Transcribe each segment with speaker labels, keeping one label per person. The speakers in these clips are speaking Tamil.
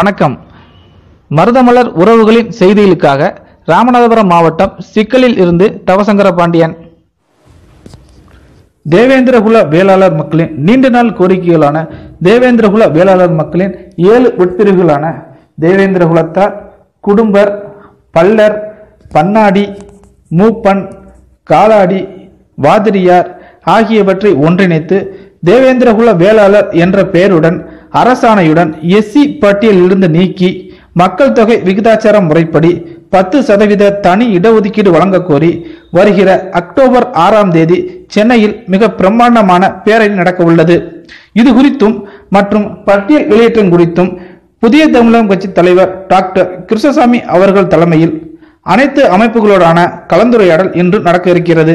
Speaker 1: வணக்கம். மருதமலர் உறவுகளின் செய்திகளுக்காக ராமநாதபுரம் மாவட்டம் சிக்கலில் இருந்து தவசங்கர பாண்டியன் தேவேந்திரகுல வேளாளர் மக்களின் நீண்ட நாள் கோரிக்கைகளான தேவேந்திரகுல வேளாளர் மக்களின் ஏழு உட்பிரிவுகளான தேவேந்திரகுலத்தார் குடும்பர் பல்லர் பன்னாடி மூப்பன் காலாடி வாதிரியார் ஆகியவற்றை ஒன்றிணைத்து தேவேந்திரகுல வேளாளர் என்ற பெயருடன் அரசாணையுடன் எஸ்சி பட்டியலிலிருந்து நீக்கி மக்கள் தொகை விகிதாச்சார முறைப்படி பத்து சதவீத தனி இடஒதுக்கீடு வழங்க கோரி வருகிற அக்டோபர் ஆறாம் தேதி சென்னையில் மிக பிரம்மாண்டமான பேரணி நடக்க உள்ளது இது குறித்தும் மற்றும் பட்டியல் வெளியேற்றம் குறித்தும் புதிய தமிழகம் கட்சி தலைவர் டாக்டர் கிருஷ்ணசாமி அவர்கள் தலைமையில் அனைத்து அமைப்புகளோடான கலந்துரையாடல் இன்று நடக்க இருக்கிறது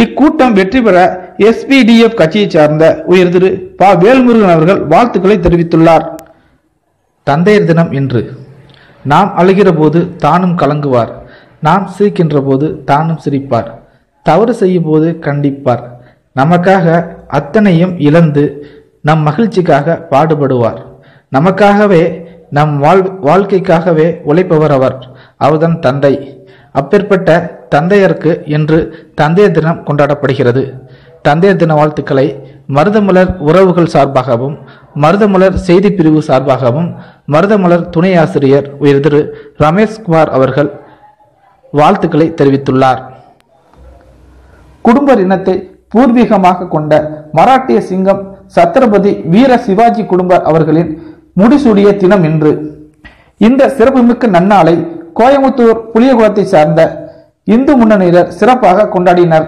Speaker 1: இக்கூட்டம் வெற்றி பெற எஸ்பிடிஎஃப் கட்சியை சார்ந்த உயர் திரு ப. வேல்முருகன் அவர்கள் வாழ்த்துக்களை தெரிவித்துள்ளார். தந்தையர் தினம் இன்று. நாம் அழுகிற போது தானும் கலங்குவார். நாம் சிரிக்கின்ற போது தானும் சிரிப்பார். தவறு செய்யும் போது கண்டிப்பார். நமக்காக அத்தனையும் இழந்து நம் மகிழ்ச்சிக்காக பாடுபடுவார். நமக்காகவே நம் வாழ் வாழ்க்கைக்காகவே உழைப்பவர் அவர். அவர்தான் தந்தை. அப்பேற்பட்ட தந்தையருக்கு என்று தந்தையர் தினம் கொண்டாடப்படுகிறது. தந்தையர் தின வாழ்த்துக்களை மருதமலர் உறவுகள் சார்பாகவும் மருதமலர் செய்தி பிரிவு சார்பாகவும் மருதமலர் துணை ஆசிரியர் உயர் திரு ரமேஷ்குமார் அவர்கள் வாழ்த்துக்களை தெரிவித்துள்ளார். குடும்ப இனத்தை பூர்வீகமாக கொண்ட மராட்டிய சிங்கம் சத்ரபதி வீர சிவாஜி குடும்பர் அவர்களின் முடிசூடிய தினம் இன்று. இந்த சிறப்புமிக்க நன்னாளை கோயமுத்தூர் புளியகுளத்தை சார்ந்த இந்து முன்னணியினர் சிறப்பாக கொண்டாடினர்.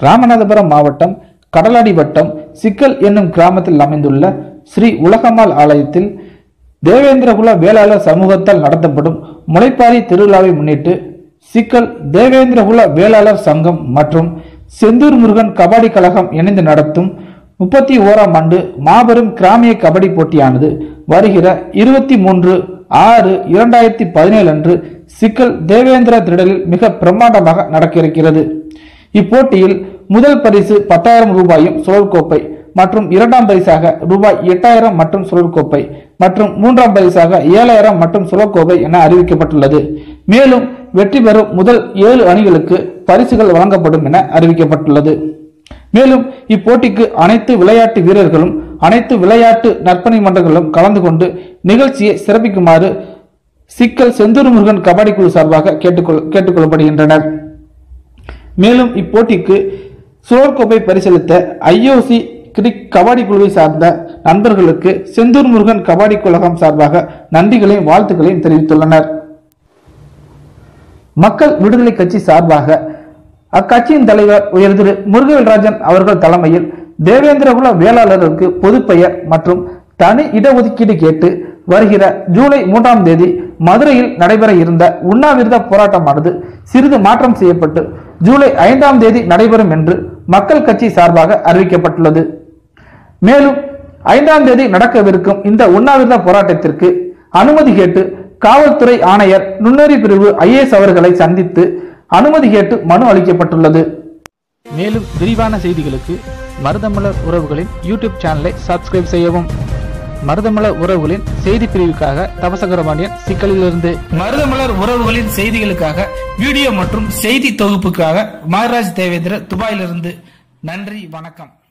Speaker 1: ராமநாதபுரம் மாவட்டம் கடலாடி வட்டம் சிக்கல் என்னும் கிராமத்தில் அமைந்துள்ள ஸ்ரீ உலகம்மாள் ஆலயத்தில் தேவேந்திரகுல வேளாளர் சமூகத்தால் நடத்தப்படும் முளைப்பாரி திருவிழாவை முன்னிட்டு சிக்கல் தேவேந்திரகுல வேளாளர் சங்கம் மற்றும் செந்தூர் முருகன் கபடி கழகம் இணைந்து நடத்தும் முப்பத்தி ஓராம் ஆண்டு மாபெரும் கிராமிய கபடி போட்டியானது வருகிற இருபத்தி மூன்று ஆறு இரண்டாயிரத்தி பதினேழு அன்று சிக்கல் தேவேந்திர திடலில் மிக பிரம்மாண்டமாக நடக்க இருக்கிறது இப்போட்டியில் முதல் பரிசு பத்தாயிரம் ரூபாயும் சுழற்கோப்பை மற்றும் இரண்டாம் பரிசாக ரூபாய் எட்டாயிரம் மற்றும் சுழற்கோப்பை மற்றும் மூன்றாம் பரிசாக ஏழாயிரம் மற்றும் சுழற்கோப்பை என அறிவிக்கப்பட்டுள்ளது. மேலும் வெற்றி பெறும் முதல் ஏழு அணிகளுக்கு பரிசுகள் வழங்கப்படும் என அறிவிக்கப்பட்டுள்ளது. மேலும் இப்போட்டிக்கு அனைத்து விளையாட்டு வீரர்களும் அனைத்து விளையாட்டு நற்பணி மன்றங்களும் கலந்து கொண்டு நிகழ்ச்சியை சிறப்பிக்குமாறு சிக்கல் செந்தூர் முருகன் கபடி குழு சார்பாக கேட்டுக்கொள் கேட்டுக்கொள்ளப்படுகின்றனர். மேலும் இப்போட்டிக்கு சுழற்கோப்பை பரிசளித்த ஐஓசி கிரிக் கபாடி குழுவை சார்ந்த நண்பர்களுக்கு செந்தூர் முருகன் கபாடி கழகம் சார்பாக நன்றிகளையும் வாழ்த்துக்களையும் தெரிவித்துள்ளனர். மக்கள் விடுதலை கட்சி சார்பாக அக்கட்சியின் தலைவர் உயர் திரு முருகவேல்ராஜன் அவர்கள் தலைமையில் தேவேந்திரகுல வேளாளருக்கு பொதுப்பெயர் மற்றும் தனி இடஒதுக்கீடு கேட்டு வருகிற ஜூலை மூன்றாம் தேதி மதுரையில் நடைபெற இருந்த உண்ணாவிரத போராட்டமானது சிறிது மாற்றம் செய்யப்பட்டு ஜூலை ஐந்தாம் தேதி நடைபெறும் என்று மக்கள் கட்சி சார்பாக அறிவிக்கப்பட்டுள்ளது. மேலும் ஐந்தாம் தேதி நடக்கவிருக்கும் இந்த உண்ணாவிரத போராட்டத்திற்கு அனுமதி கேட்டு காவல்துறை ஆணையர் நுண்ணறி பிரிவு ஐஏஎஸ் அவர்களை சந்தித்து அனுமதி கேட்டு மனு அளிக்கப்பட்டுள்ளது. மேலும் விரிவான செய்திகளுக்கு மருதமலர் உறவுகளின் யூடியூப் சேனலை சப்ஸ்கிரைப் செய்யவும். மருதமலர் உறவுகளின் செய்தி பிரிவுக்காக தவசகரபாண்டியன் சிக்கலிலிருந்து
Speaker 2: மருதமலர் உறவுகளின் செய்திகளுக்காக வீடியோ மற்றும் செய்தி தொகுப்புக்காக மகராஜ் தேவேந்திர துபாயிலிருந்து. நன்றி வணக்கம்.